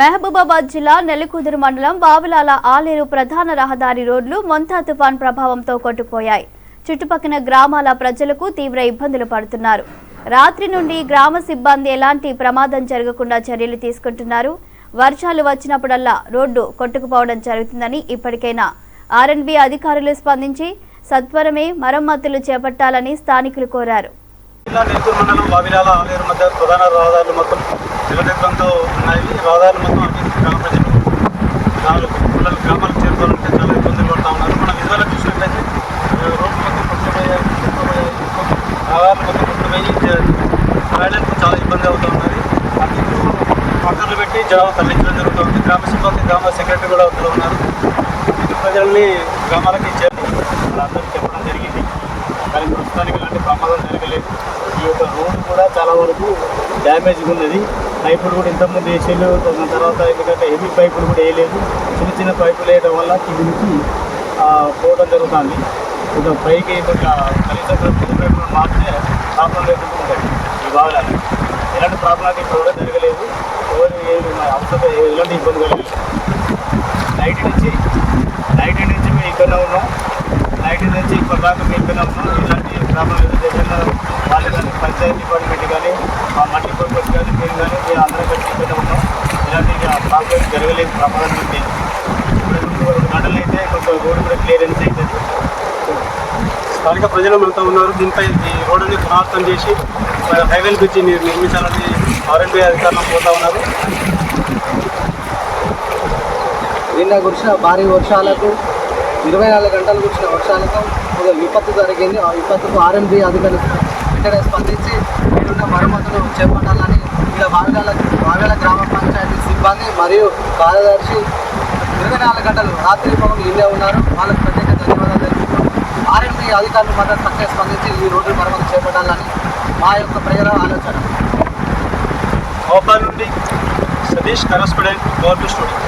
మహబూబాబాద్ జిల్లా నెల్లికుదురు మండలం బావులాల ఆలేరు ప్రధాన రహదారి రోడ్లు మొంతా తుఫాన్ ప్రభావంతో కొట్టుకుపోయాయి. చుట్టుపక్కల గ్రామాల ప్రజలకు తీవ్ర ఇబ్బందులు పడుతున్నారు. రాత్రి నుండి గ్రామ సిబ్బంది ఎలాంటి ప్రమాదం జరగకుండా చర్యలు తీసుకుంటున్నారు. వర్షాలు వచ్చినప్పుడల్లా రోడ్డు కొట్టుకుపోవడం జరుగుతుందని ఇప్పటికైనా ఆర్ఎన్బి అధికారులు స్పందించి సత్వరమే మరమ్మతులు చేపట్టాలని స్థానికులు కోరారు. జిల్లా నెల్లూరు మండలం ఆలేరు మధ్య ప్రధాన రహదారులు మొత్తం నిలదెక్కడంతో ఉన్నాయి. రహదారులు మొత్తం అన్ని గ్రామ ప్రజలు నాలుగు పిల్లలు గ్రామాలకు చేరుకోవాలంటే చాలా ఇబ్బందులు పడుతూ ఉన్నారు. మనం విజువల్ చూసినట్లయితే రోడ్లు మొత్తం కొట్టుకుపోయాయి రహదారులు మొత్తం కొట్టుకుపోయి ప్రయాణానికి చాలా ఇబ్బంది అవుతూ ఉన్నది. అందుకు పక్కన పెట్టి జనాలు తరలించడం జరుగుతుంది. గ్రామ సిబ్బంది గ్రామ సెక్రటరీ కూడా అందులో ఉన్నారు. ప్రజల్ని గ్రామాలకి చేరి వాళ్ళందరికీ చెప్పడం జరిగింది. కానీ ప్రస్తుతానికి ఇలాంటి ప్రమాదం జరగలేదు. ఈ యొక్క రోడ్డు కూడా చాలా వరకు డ్యామేజ్గా ఉన్నది. పైపులు కూడా ఇంతకుముందు వేసేళ్ళు దాని తర్వాత ఎందుకంటే హెవీ పైపులు కూడా వేయలేదు. చిన్న చిన్న పైపులు వేయడం వల్ల కిందికి పోవడం జరుగుతుంది. కొంచెం పైకి ఇంకా కనీసం పైపులు ప్రాబ్లం లేకుండా ఉంటుంది ఈ భాగాలు ఎలాంటి ప్రాబ్లం అయితే ఇప్పుడు కూడా జరగలేదు. ఎవరు ఏది అవసరం ఎలాంటి ఇబ్బంది కలగలేదు నైట్ నుంచి నైట్ నుంచి మేము ఇక్కడనే ఉన్నాం. నైట్ నుంచి ఇప్పటిదాకా మేము ఇక్కడనే ఉన్నాం. ఇలాంటి ప్రాబ్లం ఏదో జరిగిన వాళ్ళు కానీ పంచాయతీ డిపార్ట్మెంట్ కానీ మట్టి పర్పస్ కానీ మేము కానీ మేము అందరం కలిసి ఇక్కడనే ఉన్నాం. ఇలాంటి ప్రాబ్లం జరగలేదు ప్రమాదం ఉంది. ఇప్పుడు ఇంకో రెండు గంటలు అయితే కొంచెం రోడ్డు కూడా క్లియరెన్స్ అవుతుంది స్థానిక ప్రజలు మనతో ఉన్నారు. దీనిపై ఈ రోడ్డుని పునరావృతం చేసి హైవేల బ్రిడ్జి నిర్మించాలని ఆర్ఎండ్బీ అధికారులు పోతా ఉన్నారు. నిన్న కురిసిన భారీ వర్షాలకు ఇరవై నాలుగు గంటలు కురిసిన వర్షాలకు ఒక విపత్తు జరిగింది. ఆ విపత్తుకు ఆర్ఎంబి అధికారులు వెంటనే స్పందించి చేపట్టాలని వివిధ వావిలాల వావిలాల గ్రామ పంచాయతీ సిబ్బంది మరియు కార్యదర్శి ఇరవై నాలుగు గంటలు రాత్రి పగలు ఇల్లే ఉన్నారు. వాళ్ళకు ప్రత్యేక ధన్యవాదాలు తెలుపుతున్నాం ఆర్ఎండి అధికారులు మాత్రం చక్కగా స్పందించి ఈ రోడ్డు మరమ్మతు చేపట్టాలని మా యొక్క ప్రజల ఆలోచన. భోపాల్ నుండి సతీష్ కరస్పాండెంట్ గవర్నమెంట్ స్టూడెంట్